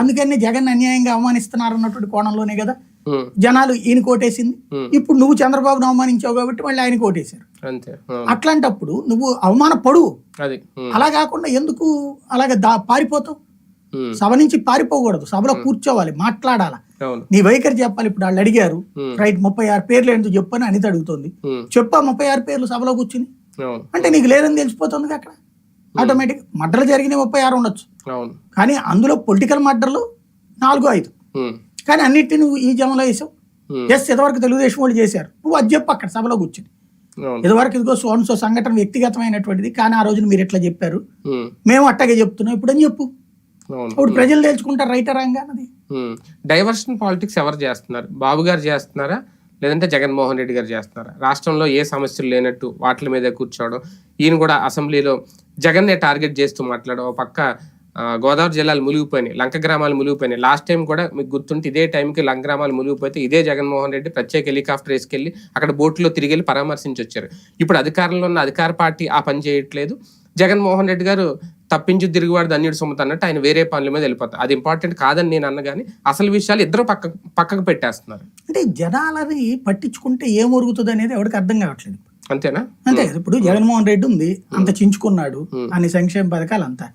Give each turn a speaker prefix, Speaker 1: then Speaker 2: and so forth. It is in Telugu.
Speaker 1: అందుకని జగన్ అన్యాయంగా అవమానిస్తున్నారు అన్నటువంటి కోణంలోనే కదా జనాలు ఈయన కోటేసింది. ఇప్పుడు నువ్వు చంద్రబాబును అవమానించావు కాబట్టి మళ్ళీ ఆయన కోటేశారు. అట్లాంటప్పుడు నువ్వు అవమానపడు
Speaker 2: అది. ఉమ్,
Speaker 1: అలా కాకుండా ఎందుకు అలాగ దా పారిపోతావు? సభ నుంచి పారిపోకూడదు. సభలో కూర్చోవాలి మాట్లాడాలి. నీ వైఖరి చెప్పాలి. ఇప్పుడు వాళ్ళు అడిగారు. రైట్ ముప్పై ఆరు పేర్లు ఎందుకు చెప్పని అనిత అడుగుతుంది. చెప్పా ముప్పై ఆరు పేర్లు సభలో కూర్చుని. అంటే నీకు లేదని తెలిసిపోతుంది అక్కడ. ఆటోమేటిక్ మర్డర్లు జరిగిన ముప్పై ఆరు ఉండొచ్చు. కానీ అందులో పొలిటికల్ మర్డర్లు నాలుగు ఐదు.
Speaker 2: ఉమ్,
Speaker 1: కానీ అన్నిటిని నువ్వు ఈ జమలో వేసావు. ఎస్ ఇదివరకు తెలుగుదేశం వాళ్ళు చేశారు. నువ్వు అది చెప్పు అక్కడ సభలో కూర్చుని. ఇదివరకు ఇదిగో సోన్ సో సంఘటన వ్యక్తిగతమైనటువంటిది కానీ ఆ రోజున మీరు ఎట్లా చెప్పారు? మేము అట్టాగే చెప్తున్నాం ఇప్పుడు అని చెప్పు ఇప్పుడు ప్రజలు తెలుసుకుంటారు రైటర్ రాంగా అన్నది
Speaker 2: డైవర్షన్ పాలిటిక్స్ ఎవరు చేస్తున్నారు? బాబు గారు చేస్తున్నారా? లేదంటే జగన్మోహన్ రెడ్డి గారు చేస్తున్నారు రాష్ట్రంలో ఏ సమస్యలు లేనట్టు వాటి మీద కూర్చోవడం ఈయన కూడా అసెంబ్లీలో జగన్నే టార్గెట్ చేస్తూ మాట్లాడడం ఒక పక్క గోదావరి జిల్లాలు మునిగిపోయినాయి లంక గ్రామాలు మునిగిపోయినాయి. లాస్ట్ టైం కూడా మీకు గుర్తుంటే ఇదే టైంకి లంక గ్రామాలు మునిగిపోతే ఇదే జగన్మోహన్ రెడ్డి ప్రత్యేక హెలికాప్టర్ వేసుకెళ్ళి అక్కడ బోట్లో తిరిగి వెళ్ళి పరామర్శించి వచ్చారు ఇప్పుడు అధికారంలో ఉన్న అధికార పార్టీ ఆ పని చేయట్లేదు. జగన్మోహన్ రెడ్డి గారు తప్పించి తిరుగువాడు ధన్యుడు సొమ్ముత అన్నట్టు ఆయన వేరే పనుల మీద వెళ్ళిపోతారు. అది ఇంపార్టెంట్ కాదని నేను అన్న కానీ అసలు విషయాలు ఇద్దరు పక్క పక్కకు పెట్టేస్తున్నారు.
Speaker 1: అంటే జనాలని పట్టించుకుంటే ఏం ఒరుగుతుంది అనేది ఎవరికి అర్థం కావట్లేదు
Speaker 2: అంతేనా?
Speaker 1: అంతే ఇప్పుడు జగన్మోహన్ రెడ్డి ఉంది అంత చించుకున్నాడు అన్ని సంక్షేమ పథకాలు అంతా.